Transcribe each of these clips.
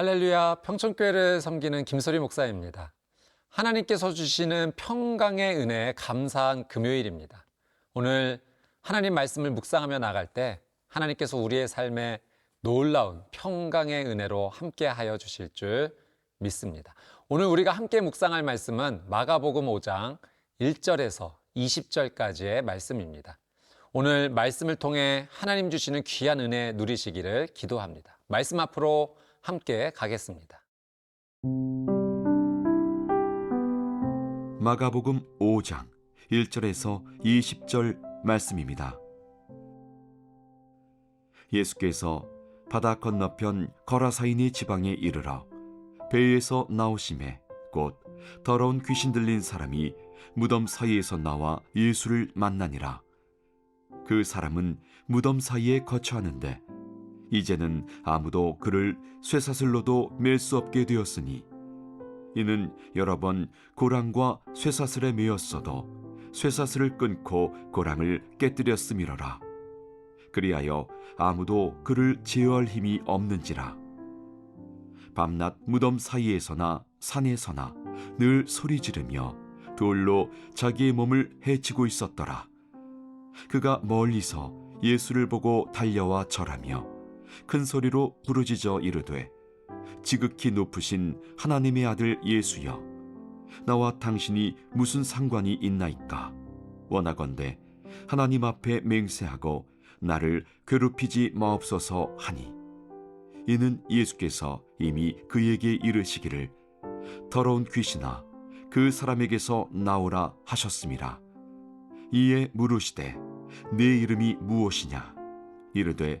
할렐루야 평촌교회를 섬기는 김소리 목사입니다. 하나님께서 주시는 평강의 은혜에 감사한 금요일입니다. 오늘 하나님 말씀을 묵상하며 나갈 때 하나님께서 우리의 삶에 놀라운 평강의 은혜로 함께 하여 주실 줄 믿습니다. 오늘 우리가 함께 묵상할 말씀은 마가복음 5장 1절에서 20절까지의 말씀입니다. 오늘 말씀을 통해 하나님 주시는 귀한 은혜 누리시기를 기도합니다. 말씀 앞으로 함께 가겠습니다. 마가복음 5장 1절에서 20절 말씀입니다. 예수께서 바다 건너편 거라사이니 지방에 이르러 배에서 나오심에 곧 더러운 귀신 들린 사람이 무덤 사이에서 나와 예수를 만나니라. 그 사람은 무덤 사이에 거처하는데 이제는 아무도 그를 쇠사슬로도 맬 수 없게 되었으니 이는 여러 번 고랑과 쇠사슬에 매였어도 쇠사슬을 끊고 고랑을 깨뜨렸음이러라. 그리하여 아무도 그를 제어할 힘이 없는지라. 밤낮 무덤 사이에서나 산에서나 늘 소리 지르며 돌로 자기의 몸을 해치고 있었더라. 그가 멀리서 예수를 보고 달려와 절하며 큰 소리로 부르짖어 이르되 지극히 높으신 하나님의 아들 예수여 나와 당신이 무슨 상관이 있나이까? 원하건대 하나님 앞에 맹세하고 나를 괴롭히지 마옵소서 하니. 이는 예수께서 이미 그에게 이르시기를 더러운 귀신아 그 사람에게서 나오라 하셨습니다. 이에 물으시되 내 이름이 무엇이냐? 이르되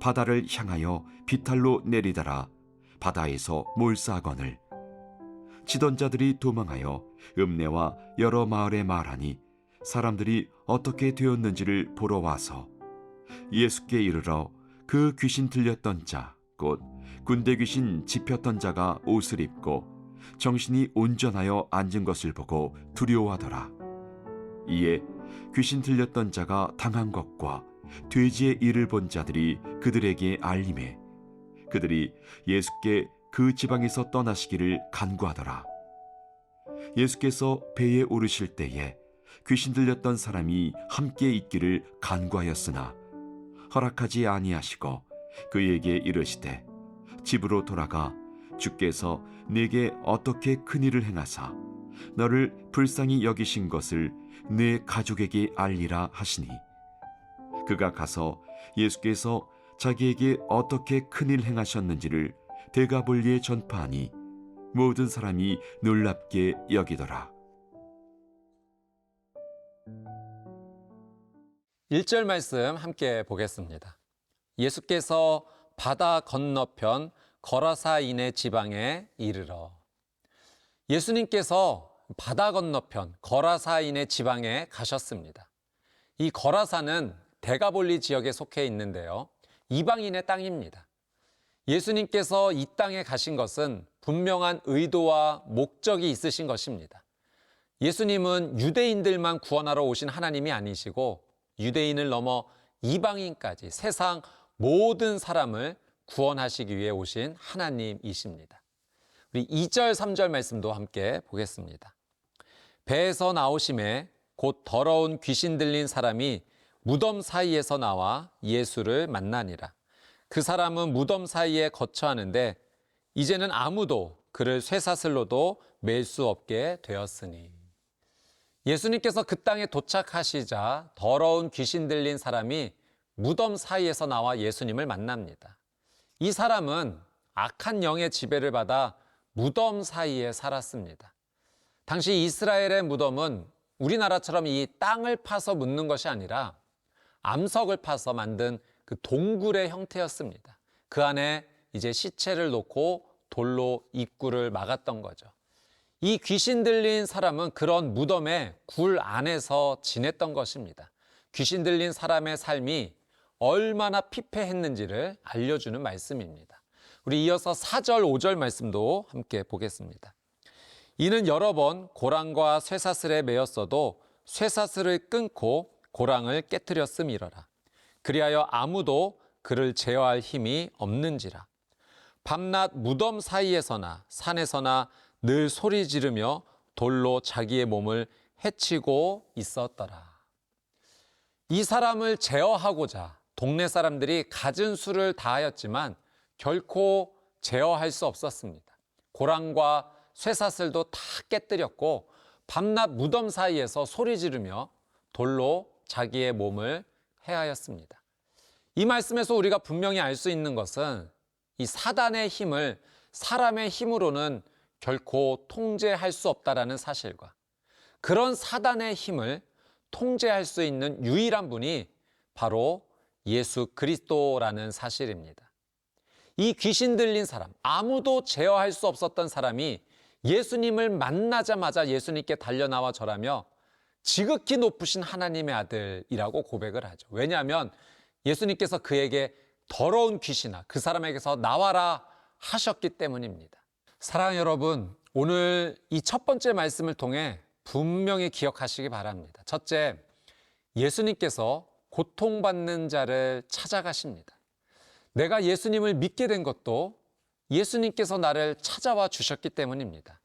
바다를 향하여 비탈로 내리다라. 바다에서 몰사하거늘. 치던 자들이 도망하여 읍내와 여러 마을에 말하니 사람들이 어떻게 되었는지를 보러 와서 예수께 이르러 그 귀신 들렸던 자 곧 군대 귀신 집혔던 자가 옷을 입고 정신이 온전하여 앉은 것을 보고 두려워하더라. 이에 귀신 들렸던 자가 당한 것과 돼지의 일을 본 자들이 그들에게 알림해 그들이 예수께 그 지방에서 떠나시기를 간구하더라. 예수께서 배에 오르실 때에 귀신 들렸던 사람이 함께 있기를 간구하였으나 허락하지 아니하시고 그에게 이르시되 집으로 돌아가 주께서 내게 어떻게 큰 일을 행하사 너를 불쌍히 여기신 것을 내 가족에게 알리라 하시니 그가 가서 예수께서 자기에게 어떻게 큰일 행하셨는지를 대가볼리에 전파하니 모든 사람이 놀랍게 여기더라. 1절 말씀 함께 보겠습니다. 예수께서 바다 건너편 거라사인의 지방에 이르러 예수님께서 바다 건너편 거라사인의 지방에 가셨습니다. 이 거라사는 대가볼리 지역에 속해 있는데요. 이방인의 땅입니다. 예수님께서 이 땅에 가신 것은 분명한 의도와 목적이 있으신 것입니다. 예수님은 유대인들만 구원하러 오신 하나님이 아니시고 유대인을 넘어 이방인까지 세상 모든 사람을 구원하시기 위해 오신 하나님이십니다. 우리 2절, 3절 말씀도 함께 보겠습니다. 배에서 나오심에 곧 더러운 귀신 들린 사람이 무덤 사이에서 나와 예수를 만나니라. 그 사람은 무덤 사이에 거처하는데 이제는 아무도 그를 쇠사슬로도 맬 수 없게 되었으니. 예수님께서 그 땅에 도착하시자 더러운 귀신 들린 사람이 무덤 사이에서 나와 예수님을 만납니다. 이 사람은 악한 영의 지배를 받아 무덤 사이에 살았습니다. 당시 이스라엘의 무덤은 우리나라처럼 이 땅을 파서 묻는 것이 아니라 암석을 파서 만든 그 동굴의 형태였습니다. 그 안에 이제 시체를 놓고 돌로 입구를 막았던 거죠. 이 귀신 들린 사람은 그런 무덤의 굴 안에서 지냈던 것입니다. 귀신 들린 사람의 삶이 얼마나 피폐했는지를 알려주는 말씀입니다. 우리 이어서 4절, 5절 말씀도 함께 보겠습니다. 이는 여러 번 고랑과 쇠사슬에 매였어도 쇠사슬을 끊고 고랑을 깨뜨렸음이러라. 그리하여 아무도 그를 제어할 힘이 없는지라. 밤낮 무덤 사이에서나 산에서나 늘 소리 지르며 돌로 자기의 몸을 해치고 있었더라. 이 사람을 제어하고자 동네 사람들이 갖은 수를 다하였지만 결코 제어할 수 없었습니다. 고랑과 쇠사슬도 다 깨뜨렸고 밤낮 무덤 사이에서 소리 지르며 돌로 자기의 몸을 해하였습니다. 이 말씀에서 우리가 분명히 알 수 있는 것은 이 사단의 힘을 사람의 힘으로는 결코 통제할 수 없다라는 사실과 그런 사단의 힘을 통제할 수 있는 유일한 분이 바로 예수 그리스도라는 사실입니다. 이 귀신 들린 사람, 아무도 제어할 수 없었던 사람이 예수님을 만나자마자 예수님께 달려나와 절하며 지극히 높으신 하나님의 아들이라고 고백을 하죠. 왜냐하면 예수님께서 그에게 더러운 귀신아, 그 사람에게서 나와라 하셨기 때문입니다. 사랑하는 여러분, 오늘 이 첫 번째 말씀을 통해 분명히 기억하시기 바랍니다. 첫째, 예수님께서 고통받는 자를 찾아가십니다. 내가 예수님을 믿게 된 것도 예수님께서 나를 찾아와 주셨기 때문입니다.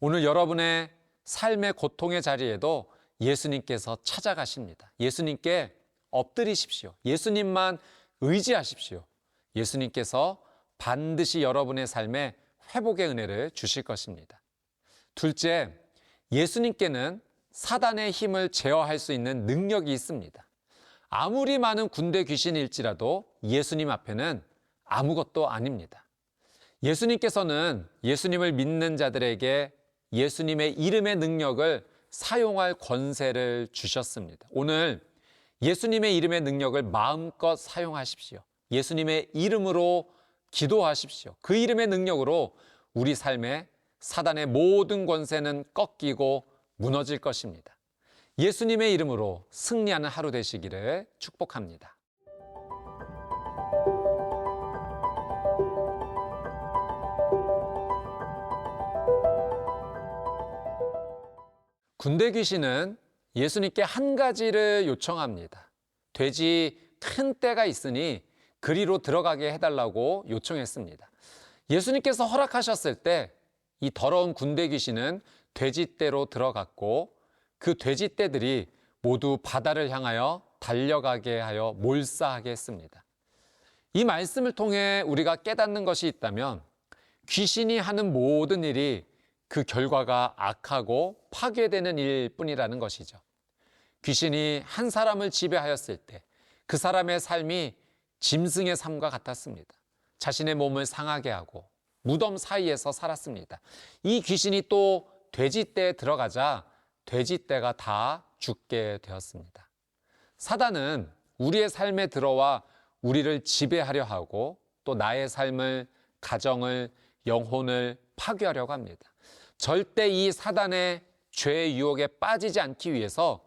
오늘 여러분의 삶의 고통의 자리에도 예수님께서 찾아가십니다. 예수님께 엎드리십시오. 예수님만 의지하십시오. 예수님께서 반드시 여러분의 삶에 회복의 은혜를 주실 것입니다. 둘째, 예수님께는 사단의 힘을 제어할 수 있는 능력이 있습니다. 아무리 많은 군대 귀신일지라도 예수님 앞에는 아무것도 아닙니다. 예수님께서는 예수님을 믿는 자들에게 예수님의 이름의 능력을 사용할 권세를 주셨습니다. 오늘 예수님의 이름의 능력을 마음껏 사용하십시오. 예수님의 이름으로 기도하십시오. 그 이름의 능력으로 우리 삶에 사단의 모든 권세는 꺾이고 무너질 것입니다. 예수님의 이름으로 승리하는 하루 되시기를 축복합니다. 군대 귀신은 예수님께 한 가지를 요청합니다. 돼지 큰 떼가 있으니 그리로 들어가게 해달라고 요청했습니다. 예수님께서 허락하셨을 때 이 더러운 군대 귀신은 돼지떼로 들어갔고 그 돼지떼들이 모두 바다를 향하여 달려가게 하여 몰사하게 했습니다. 이 말씀을 통해 우리가 깨닫는 것이 있다면 귀신이 하는 모든 일이 그 결과가 악하고 파괴되는 일 뿐이라는 것이죠. 귀신이 한 사람을 지배하였을 때 그 사람의 삶이 짐승의 삶과 같았습니다. 자신의 몸을 상하게 하고 무덤 사이에서 살았습니다. 이 귀신이 또 돼지떼에 들어가자 돼지떼가 다 죽게 되었습니다. 사단은 우리의 삶에 들어와 우리를 지배하려 하고 또 나의 삶을, 가정을, 영혼을 파괴하려고 합니다. 절대 이 사단의 죄의 유혹에 빠지지 않기 위해서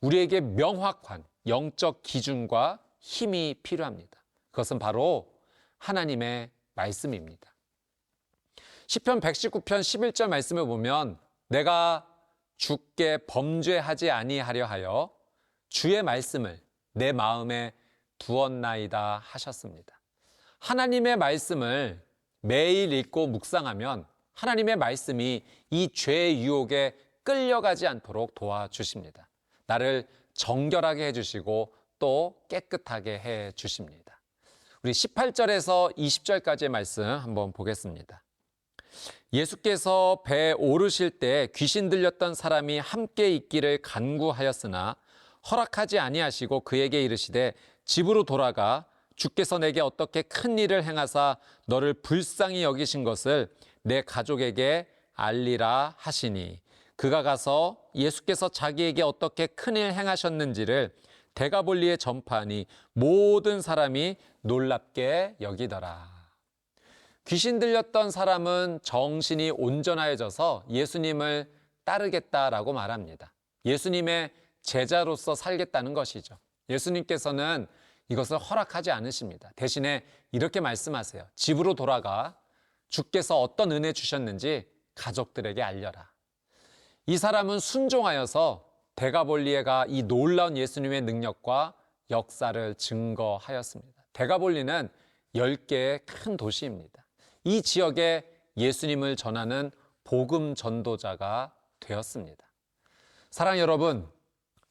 우리에게 명확한 영적 기준과 힘이 필요합니다. 그것은 바로 하나님의 말씀입니다. 시편 119편 11절 말씀을 보면 내가 주께 범죄하지 아니하려 하여 주의 말씀을 내 마음에 두었나이다 하셨습니다. 하나님의 말씀을 매일 읽고 묵상하면 하나님의 말씀이 이 죄의 유혹에 끌려가지 않도록 도와주십니다. 나를 정결하게 해주시고 또 깨끗하게 해주십니다. 우리 18절에서 20절까지의 말씀 한번 보겠습니다. 예수께서 배에 오르실 때 귀신 들렸던 사람이 함께 있기를 간구하였으나 허락하지 아니하시고 그에게 이르시되 집으로 돌아가 주께서 내게 어떻게 큰 일을 행하사 너를 불쌍히 여기신 것을 내 가족에게 알리라 하시니 그가 가서 예수께서 자기에게 어떻게 큰일 행하셨는지를 대가볼리에 전파하니 모든 사람이 놀랍게 여기더라. 귀신 들렸던 사람은 정신이 온전하여져서 예수님을 따르겠다라고 말합니다. 예수님의 제자로서 살겠다는 것이죠. 예수님께서는 이것을 허락하지 않으십니다. 대신에 이렇게 말씀하세요. 집으로 돌아가 주께서 어떤 은혜 주셨는지 가족들에게 알려라. 이 사람은 순종하여서 대가볼리에가 이 놀라운 예수님의 능력과 역사를 증거하였습니다. 대가볼리는 10개의 큰 도시입니다. 이 지역에 예수님을 전하는 복음 전도자가 되었습니다. 사랑 여러분,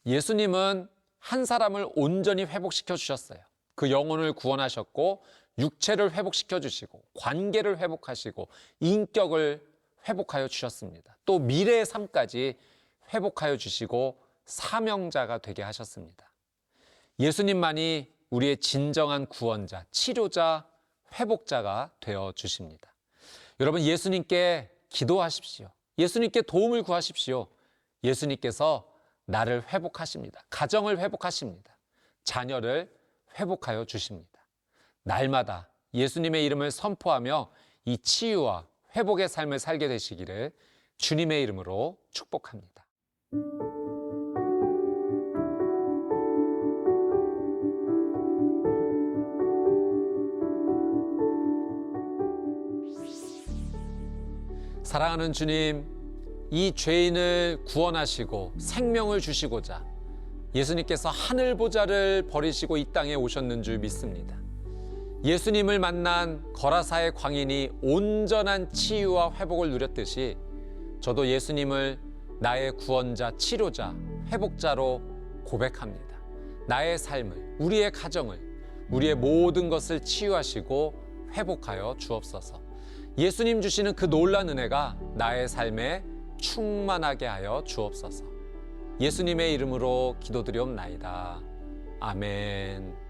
예수님은 한 사람을 온전히 회복시켜 주셨어요. 그 영혼을 구원하셨고 육체를 회복시켜 주시고 관계를 회복하시고 인격을 회복하여 주셨습니다. 또 미래의 삶까지 회복하여 주시고 사명자가 되게 하셨습니다. 예수님만이 우리의 진정한 구원자, 치료자, 회복자가 되어 주십니다. 여러분 예수님께 기도하십시오. 예수님께 도움을 구하십시오. 예수님께서 나를 회복하십니다. 가정을 회복하십니다. 자녀를 회복하여 주십니다. 날마다 예수님의 이름을 선포하며 이 치유와 회복의 삶을 살게 되시기를 주님의 이름으로 축복합니다. 사랑하는 주님, 이 죄인을 구원하시고 생명을 주시고자 예수님께서 하늘 보좌를 버리시고 이 땅에 오셨는 줄 믿습니다. 예수님을 만난 거라사의 광인이 온전한 치유와 회복을 누렸듯이 저도 예수님을 나의 구원자, 치료자, 회복자로 고백합니다. 나의 삶을, 우리의 가정을, 우리의 모든 것을 치유하시고 회복하여 주옵소서. 예수님 주시는 그 놀란 은혜가 나의 삶에 충만하게 하여 주옵소서. 예수님의 이름으로 기도드리옵나이다. 아멘.